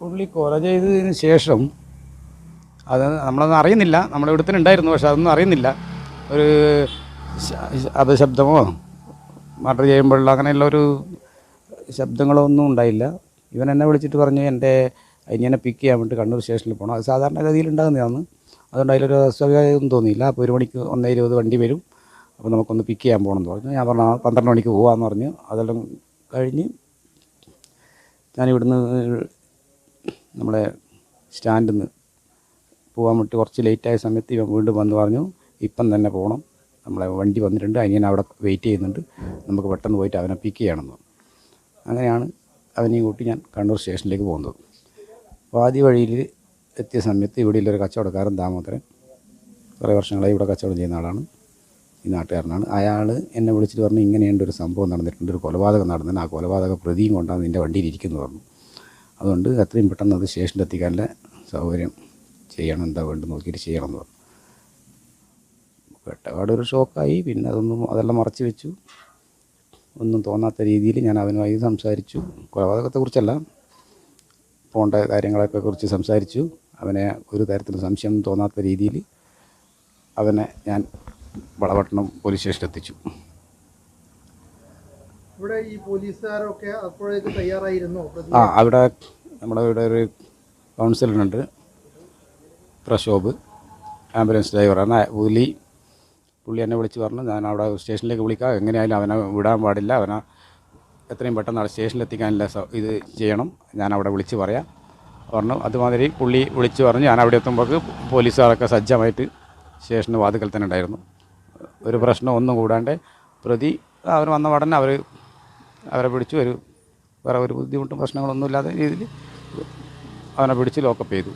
പുള്ളി കൊല ചെയ്തതിന് ശേഷം അത് നമ്മളതൊന്നും അറിയുന്നില്ല. നമ്മുടെ ഇവിടെ തന്നെ ഉണ്ടായിരുന്നു പക്ഷെ അതൊന്നും അറിയുന്നില്ല. ഒരു അപശബ്ദമോ മർഡർ ചെയ്യുമ്പോഴുള്ള അങ്ങനെയുള്ള ഒരു ശബ്ദങ്ങളോ ഒന്നും ഉണ്ടായില്ല. ഇവൻ എന്നെ വിളിച്ചിട്ട് പറഞ്ഞു എന്റെ അതിനെ പിക്ക് ചെയ്യാൻ വേണ്ടി കണ്ണൂർ സ്റ്റേഷനിൽ പോകണം അത് സാധാരണഗതിയിൽ ഉണ്ടാകുന്നതാണ്. അതുകൊണ്ട് അതിലൊരു അസ്വാഭാവികമൊന്നും തോന്നിയില്ല. അപ്പോൾ ഒരു മണിക്ക് ഒന്നേ ഇരുപത് വണ്ടി വരും. അപ്പോൾ നമുക്കൊന്ന് പിക്ക് ചെയ്യാൻ പോകണം എന്ന് പറഞ്ഞു. ഞാൻ പറഞ്ഞു "ആ, പന്ത്രണ്ട് മണിക്ക് പോകാമെന്ന് പറഞ്ഞു. അതെല്ലാം കഴിഞ്ഞ് ഞാനിവിടുന്ന് നമ്മളെ സ്റ്റാൻഡിൽ നിന്ന് പോകാൻ വേണ്ടി കുറച്ച് ലേറ്റായ സമയത്ത് ഇവൻ വീണ്ടും വന്ന് പറഞ്ഞു ഇപ്പം തന്നെ പോകണം നമ്മളെ വണ്ടി വന്നിട്ടുണ്ട്. അനിയൻ അവിടെ വെയിറ്റ് ചെയ്യുന്നുണ്ട്. നമുക്ക് പെട്ടെന്ന് പോയിട്ട് അവനെ പിക്ക് ചെയ്യണമെന്ന്. അങ്ങനെയാണ് അവനെയും കൂട്ടി ഞാൻ കണ്ണൂർ സ്റ്റേഷനിലേക്ക് പോകുന്നത്. പാതി വഴിയിൽ എത്തിയ സമയത്ത് ഇവിടെയുള്ളൊരു കച്ചവടക്കാരൻ ദാമോദരൻ കുറേ വർഷങ്ങളായി ഇവിടെ കച്ചവടം ചെയ്യുന്ന ആളാണ്. ഈ നാട്ടുകാരനാണ്. അയാൾ എന്നെ വിളിച്ചിട്ട് പറഞ്ഞു ഇങ്ങനെയുണ്ട് ഒരു സംഭവം നടന്നിട്ടുണ്ട്. ഒരു കൊലപാതകം നടന്നിട്ടുണ്ട്. ആ കൊലപാതക പ്രതിയും കൊണ്ടാണ് നിന്റെ വണ്ടിയിൽ ഇരിക്കുന്നു പറഞ്ഞു അതുകൊണ്ട് എത്രയും പെട്ടെന്ന് അത് സ്റ്റേഷനിൽ എത്തിക്കാനുള്ള സൗകര്യം ചെയ്യണം. എന്താ വേണ്ടത് നോക്കിയിട്ട് ചെയ്യണം എന്ന് പറഞ്ഞു. കേട്ടപാട് ഒരു ഷോക്കായി. പിന്നെ അതൊന്നും അതെല്ലാം മറച്ചു വെച്ചു. ഒന്നും തോന്നാത്ത രീതിയിൽ ഞാൻ അവനുമായി സംസാരിച്ചു. കൊലപാതകത്തെക്കുറിച്ചല്ല പോകേണ്ട കാര്യങ്ങളൊക്കെ കുറിച്ച് സംസാരിച്ചു. അവനെ ഒരു തരത്തിലും സംശയം തോന്നാത്ത രീതിയിൽ അവനെ ഞാൻ വളപട്ടണം പോലീസ് സ്റ്റേഷനിൽ എത്തിച്ചു ഈ ആ അവിടെ നമ്മുടെ ഇവിടെ ഒരു കൗൺസിലറുണ്ട്. പ്രശോഭ് ആംബുലൻസ് ഡ്രൈവറാണ് പുലി പുള്ളി എന്നെ വിളിച്ച് പറഞ്ഞു ഞാൻ അവിടെ സ്റ്റേഷനിലേക്ക് വിളിക്കാം. എങ്ങനെയായാലും അവനെ വിടാൻ പാടില്ല. അവനെ എത്രയും പെട്ടെന്ന് അവിടെ സ്റ്റേഷനിൽ എത്തിക്കാനുള്ള ഇത് ചെയ്യണം. ഞാൻ അവിടെ വിളിച്ച് പറയാം. പറഞ്ഞു. അതുമാതിരി പുള്ളി വിളിച്ച് പറഞ്ഞു. ഞാൻ അവിടെ എത്തുമ്പോൾ പോലീസുകാരൊക്കെ സജ്ജമായിട്ട് സ്റ്റേഷന് വാതുക്കൽ തന്നെ ഉണ്ടായിരുന്നു. ഒരു പ്രശ്നം ഒന്നും കൂടാണ്ട് പ്രതി അവർ വന്ന ഉടനെ അവർ അവരെ പിടിച്ചു ഒരു വേറെ ഒരു ബുദ്ധിമുട്ടും പ്രശ്നങ്ങളൊന്നും ഇല്ലാത്ത രീതിയിൽ അവനെ പിടിച്ച് ലോക്കപ്പ് ചെയ്തു.